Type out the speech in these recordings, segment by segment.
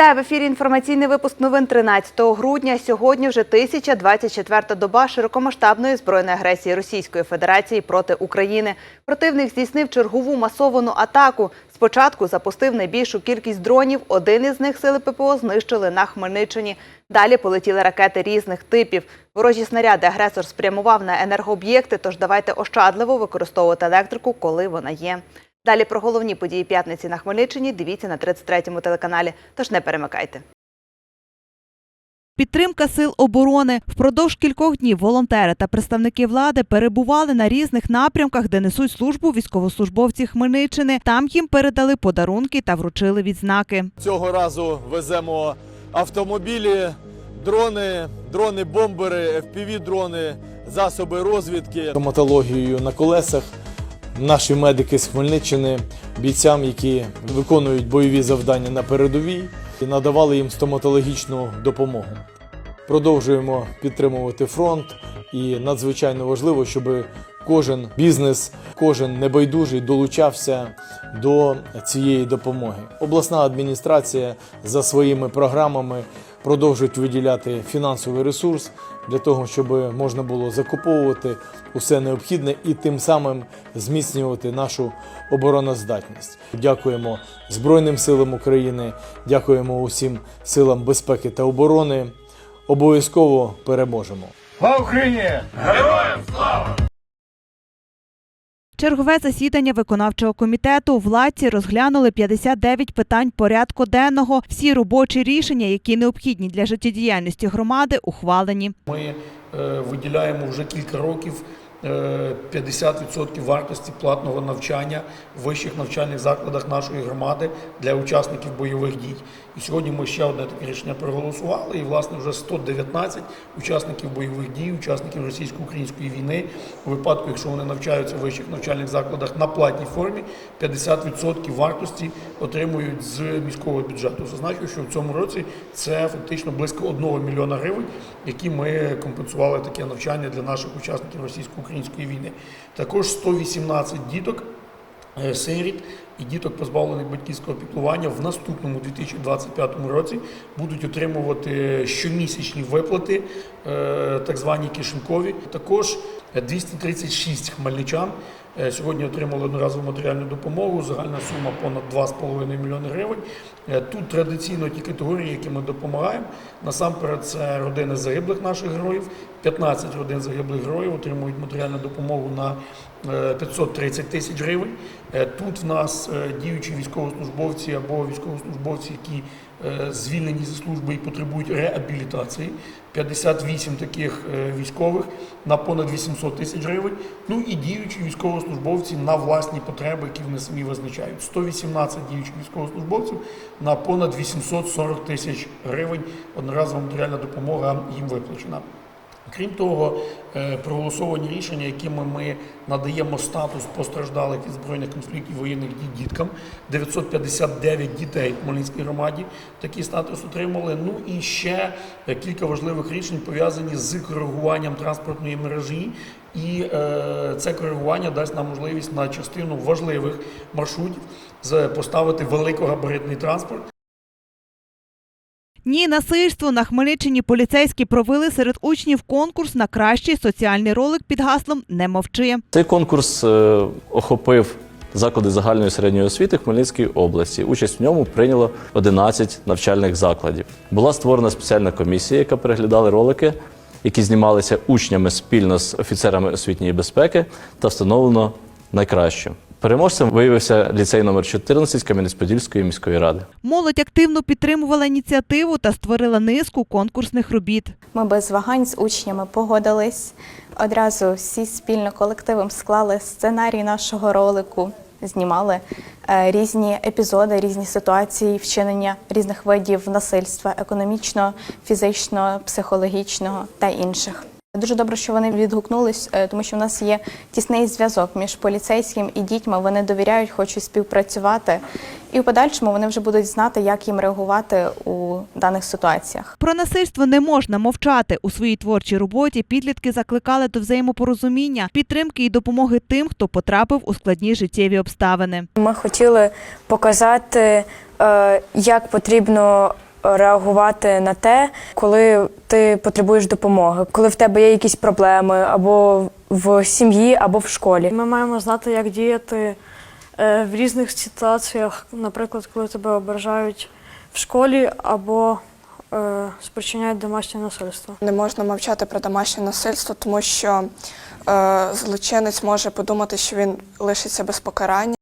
Вітаю в ефірі. Інформаційний випуск новин 13 грудня. Сьогодні вже 1024-та доба широкомасштабної збройної агресії Російської Федерації проти України. Противник здійснив чергову масовану атаку. Спочатку запустив найбільшу кількість дронів. Один із них сили ППО знищили на Хмельниччині. Далі полетіли ракети різних типів. Ворожі снаряди агресор спрямував на енергооб'єкти. Тож давайте ощадливо використовувати електрику, коли вона є. Далі про головні події п'ятниці на Хмельниччині дивіться на 33-му телеканалі. Тож не перемикайте. Підтримка сил оборони впродовж кількох днів волонтери та представники влади перебували на різних напрямках, де несуть службу військовослужбовці Хмельниччини. Там їм передали подарунки та вручили відзнаки. Цього разу веземо автомобілі, дрони, дрони-бомбери, FPV-дрони, засоби розвідки. Стоматологією на колесах. Наші медики з Хмельниччини, бійцям, які виконують бойові завдання на передовій, і надавали їм стоматологічну допомогу. Продовжуємо підтримувати фронт, і надзвичайно важливо, щоб кожен бізнес, кожен небайдужий долучався до цієї допомоги. Обласна адміністрація за своїми програмами продовжують виділяти фінансовий ресурс для того, щоб можна було закуповувати усе необхідне і тим самим зміцнювати нашу обороноздатність. Дякуємо Збройним силам України, дякуємо усім силам безпеки та оборони. Обов'язково переможемо. Слава Україні! Чергове засідання виконавчого комітету владці розглянули 59 питань порядку денного. Всі робочі рішення, які необхідні для життєдіяльності громади, ухвалені. Ми е, виділяємо вже кілька років е, 50% вартості платного навчання в вищих навчальних закладах нашої громади для учасників бойових дій. І сьогодні ми ще одне таке рішення проголосували. І власне вже 119 учасників бойових дій, учасників російсько-української війни, у випадку, якщо вони навчаються в вищих навчальних закладах на платній формі, 50% вартості отримують з міського бюджету. Зазначу, що в цьому році це фактично близько 1 мільйона гривень, які ми компенсували таке навчання для наших учасників російсько-української війни. Також 118 діток. е, Сиріт і діток, позбавлених батьківського піклування, в наступному 2025 році будуть отримувати щомісячні виплати, е, так звані кишенькові. Також 236 хмельничан е, сьогодні отримали одноразову матеріальну допомогу. Загальна сума понад 2,5 мільйони гривень. Е, Тут традиційно ті категорії, які ми допомагаємо. Насамперед, це родини загиблих наших героїв. 15 родин загиблих героїв отримують матеріальну допомогу на е, 530 тисяч гривень. Е, Тут в нас е, діючі військовослужбовці або військовослужбовці, які е, звільнені зі служби і потребують реабілітації. 58 таких е, військових на понад 800 тисяч гривень. Ну і діючі військовослужбовці на власні потреби, які вони самі визначають. 118 діючих військовослужбовців на понад 840 тисяч гривень. Одноразова матеріальна допомога їм виплачена. Крім того, е, проголосовані рішення, якими ми надаємо статус постраждалих від збройних конфліктів воєнних дій діткам. 959 дітей в Хмельницькій громаді такий статус отримали. Ну і ще е, кілька важливих рішень пов'язані з коригуванням транспортної мережі. І е, це коригування дасть нам можливість на частину важливих маршрутів поставити великогабаритний транспорт. Ні, насильство на Хмельниччині поліцейські провели серед учнів конкурс на кращий соціальний ролик під гаслом Не мовчи. Цей конкурс е, охопив заклади загальної середньої освіти Хмельницької області. Участь в ньому прийняло 11 навчальних закладів. Була створена спеціальна комісія, яка переглядала ролики, які знімалися учнями спільно з офіцерами освітньої безпеки, та встановлено найкращу. Переможцем виявився ліцей номер 14 Кам'янець-Подільської міської ради. Молодь активно підтримувала ініціативу та створила низку конкурсних робіт. Ми без вагань з учнями погодились. Одразу всі спільно колективом склали сценарій нашого ролику, знімали е, різні епізоди, різні ситуації вчинення різних видів насильства економічного, фізичного, психологічного та інших. Дуже добре, що вони відгукнулись, е, тому що в нас є тісний зв'язок між поліцейським і дітьми. Вони довіряють, хочуть співпрацювати, і в подальшому вони вже будуть знати, як їм реагувати у даних ситуаціях. Про насильство не можна мовчати. У своїй творчій роботі підлітки закликали до взаємопорозуміння, підтримки і допомоги тим, хто потрапив у складні життєві обставини. Ми хотіли показати, е, як потрібно реагувати на те, коли ти потребуєш допомоги, коли в тебе є якісь проблеми або в сім'ї, або в школі. Ми маємо знати, як діяти е, в різних ситуаціях, наприклад, коли тебе ображають в школі або е, спричиняють домашнє насильство. Не можна мовчати про домашнє насильство, тому що е, злочинець може подумати, що він лишиться без покарання.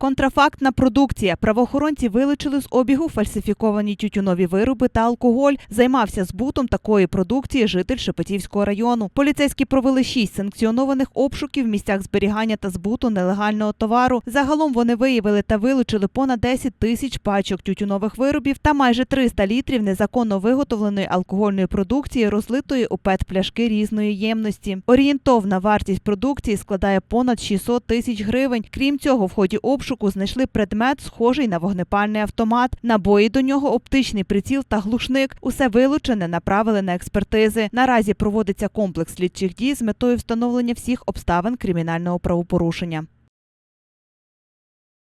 Контрафактна продукція. Правоохоронці вилучили з обігу фальсифіковані тютюнові вироби та алкоголь. Займався збутом такої продукції житель Шепетівського району. Поліцейські провели шість санкціонованих обшуків в місцях зберігання та збуту нелегального товару. Загалом вони виявили та вилучили понад 10 тисяч пачок тютюнових виробів та майже 300 літрів незаконно виготовленої алкогольної продукції, розлитої у пет-пляшки різної ємності. Орієнтовна вартість продукції складає понад 600 тисяч гривень. Крім цього, в ході обшуку знайшли предмет, схожий на вогнепальний автомат, набої до нього, оптичний приціл та глушник. Усе вилучене направили на експертизи. Наразі проводиться комплекс слідчих дій з метою встановлення всіх обставин кримінального правопорушення.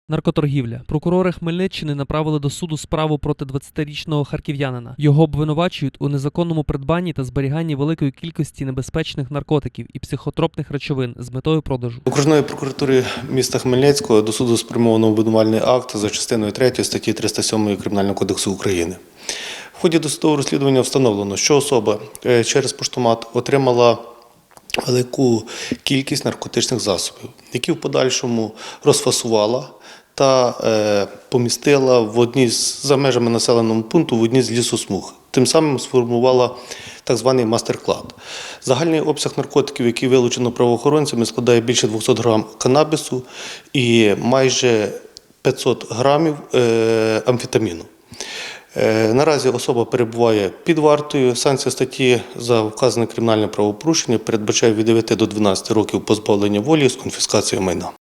Наркоторгівля. Прокурори Хмельниччини направили до суду справу проти 20-річного харків'янина. Його обвинувачують у незаконному придбанні та зберіганні великої кількості небезпечних наркотиків і психотропних речовин з метою продажу. Окружної прокуратури міста Хмельницького до суду спрямовано обвинувальний акт за частиною 3 статті 307 Кримінального кодексу України. В ході досудового розслідування встановлено, що особа е, через поштомат отримала велику кількість наркотичних засобів, які в подальшому розфасувала та е, помістила в одній з за межами населеного пункту в одній з лісосмуг. Тим самим сформувала так званий мастер-клад. Загальний обсяг наркотиків, який вилучено правоохоронцями, складає більше 200 грам канабісу і майже 500 грамів е, амфетаміну. Е, Наразі особа перебуває під вартою. Санкція статті за вказане кримінальне правопорушення передбачає від 9 до 12 років позбавлення волі з конфіскацією майна.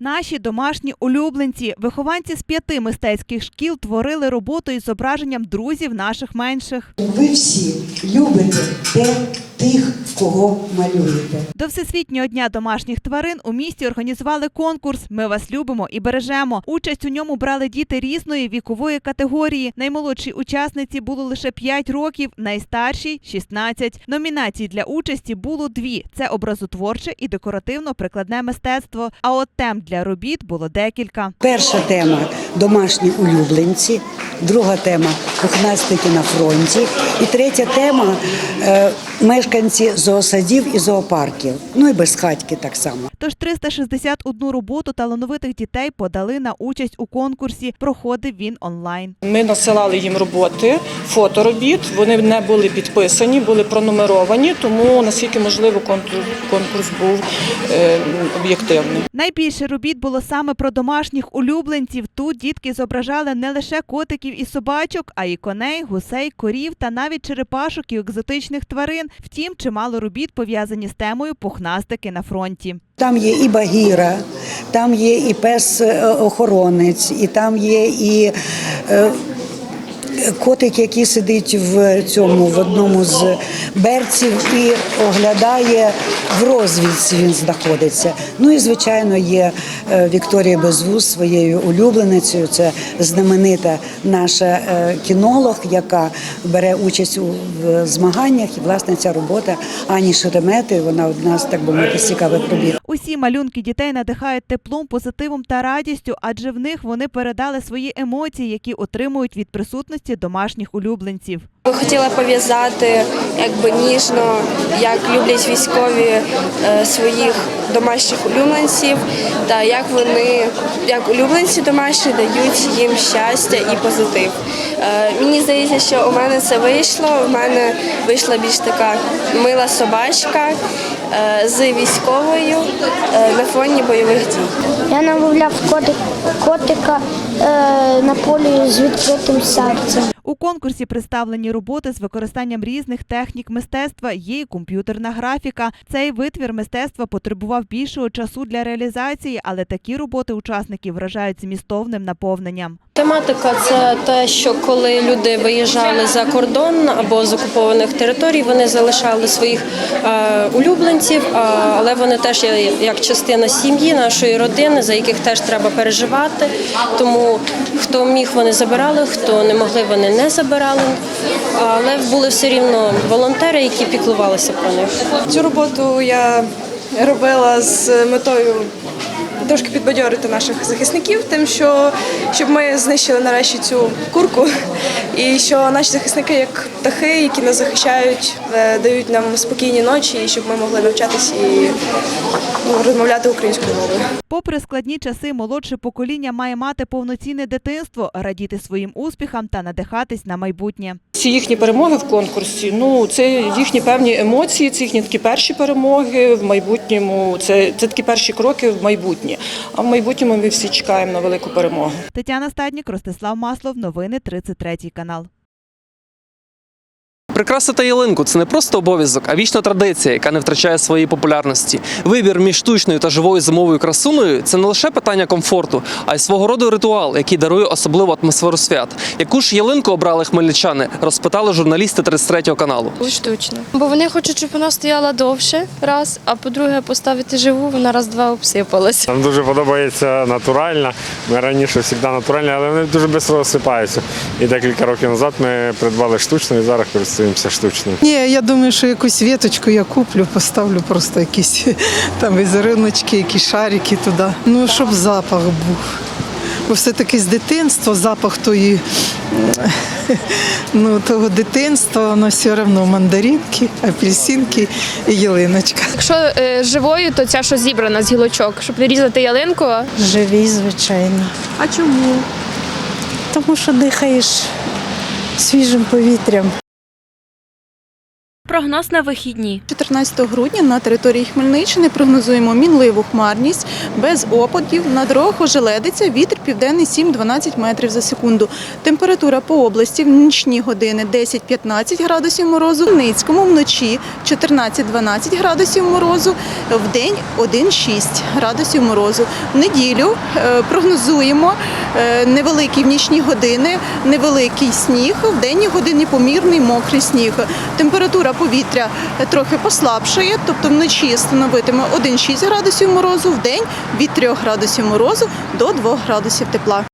Наші домашні улюбленці, вихованці з п'яти мистецьких шкіл творили роботу із зображенням друзів наших менших. Ви всі любите те, тих, кого малюєте. До Всесвітнього дня домашніх тварин у місті організували конкурс Ми вас любимо і бережемо. Участь у ньому брали діти різної вікової категорії. Наймолодшій учасниці було лише 5 років, найстаршій 16. Номінацій для участі було дві: це образотворче і декоративно-прикладне мистецтво. А от тем для робіт було декілька. Перша тема домашні улюбленці, друга тема пухнастики на фронті. І третя тема е, мешканці зоосадів і зоопарків. Ну і безхатьки так само. Тож 361 роботу талановитих дітей подали на участь у конкурсі. Проходив він онлайн. Ми насилали їм роботи, фоторобіт. Вони не були підписані, були пронумеровані, тому наскільки можливо конкурс, був е, об'єктивний. Найбільше робіт було саме про домашніх улюбленців. Тут дітки зображали не лише котиків і собачок, а й коней, гусей, корів та навіть черепашок і екзотичних тварин. Втім, чимало робіт пов'язані з темою пухнастики на фронті. Там є і багіра, там є і пес е, охоронець, і там є і е, котик, який сидить в цьому в одному з берців і оглядає в розвідці. Він знаходиться. Ну і звичайно є е, Вікторія Безвуз своєю улюбленицею. Це знаменита наша е, кінолог, яка бере участь у змаганнях. І власне ця робота Ані Шеремети. Вона одна з так би мовити цікавих робіт. Усі малюнки дітей надихають теплом, позитивом та радістю, адже в них вони передали свої емоції, які отримують від присутності домашніх улюбленців. Ми хотіли пов'язати якби ніжно, як люблять військові е, своїх домашніх улюбленців, та як вони, як улюбленці домашні, дають їм щастя і позитив. Е, мені здається, що у мене це вийшло. У мене вийшла більш така мила собачка е, з військовою е, на фоні бойових дій. Я намовляв котика на полі з відкритим серцем. Конкурсі представлені роботи з використанням різних технік мистецтва. Є і комп'ютерна графіка. Цей витвір мистецтва потребував більшого часу для реалізації, але такі роботи учасників вражають змістовним наповненням. Тематика це те, що коли люди виїжджали за кордон або з окупованих територій, вони залишали своїх е, улюбленців, але вони теж є як частина сім'ї, нашої родини, за яких теж треба переживати. Тому хто міг, вони забирали, хто не могли, вони не забирали. Але були все рівно волонтери, які піклувалися про них. Цю роботу я робила з метою трошки підбадьорити наших захисників, тим, що щоб ми знищили нарешті цю курку, і що наші захисники, як птахи, які нас захищають, е, дають нам спокійні ночі, і щоб ми могли навчатись і ну, розмовляти українською мовою. Попри складні часи, молодше покоління має мати повноцінне дитинство, радіти своїм успіхам та надихатись на майбутнє. Ці їхні перемоги в конкурсі, ну це їхні певні емоції, це їхні такі перші перемоги в майбутньому. Це, це такі перші кроки в майбутнє. А в майбутньому ми всі чекаємо на велику перемогу. Тетяна Стаднік, Ростислав Маслов, новини 33 канал. Прикрасити ялинку це не просто обов'язок, а вічна традиція, яка не втрачає своєї популярності. Вибір між штучною та живою зимовою красуною це не лише питання комфорту, а й свого роду ритуал, який дарує особливу атмосферу свят. Яку ж ялинку обрали хмельничани, розпитали журналісти 33 каналу. Штучно. Бо вони хочуть, щоб вона стояла довше, раз, а по-друге, поставити живу, вона раз-два обсипалася. Нам дуже подобається натуральна. Ми раніше завжди натуральні, але вони дуже швидко розсипаються. І декілька років назад ми придбали штучну і зараз користуємося штучною. Ні, я думаю, що якусь віточку я куплю, поставлю просто якісь там візериночки, якісь шарики туди. Ну, щоб запах був. Бо все-таки з дитинства запах тої, ну, того дитинства, воно все одно мандаринки, апельсинки і ялиночка. Якщо е, живою, то ця що зібрана з гілочок, щоб не різати ялинку. Живі, звичайно. А чому? Тому що дихаєш свіжим повітрям. Прогноз на вихідні. 14 грудня на території Хмельниччини прогнозуємо мінливу хмарність без опадів. На дорогах ожеледиться вітер південний 7-12 метрів за секунду. Температура по області в нічні години 10-15 градусів морозу. В Ницькому вночі 14-12 градусів морозу, в день 1-6 градусів морозу. В неділю е, прогнозуємо е, невеликі в нічні години, невеликий сніг, в денні годині помірний мокрий сніг. Температура повітря трохи послабшає, тобто вночі становитиме 1-6 градусів морозу, в день від 3 градусів морозу до 2 градусів тепла.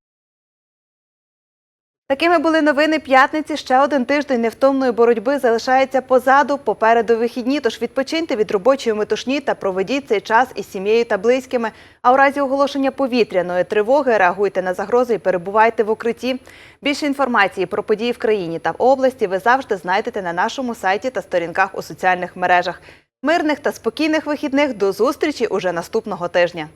Такими були новини п'ятниці. Ще один тиждень невтомної боротьби залишається позаду. Попереду вихідні, тож відпочиньте від робочої метушні та проведіть цей час із сім'єю та близькими. А у разі оголошення повітряної тривоги реагуйте на загрози і перебувайте в укритті. Більше інформації про події в країні та в області ви завжди знайдете на нашому сайті та сторінках у соціальних мережах. Мирних та спокійних вихідних до зустрічі уже наступного тижня.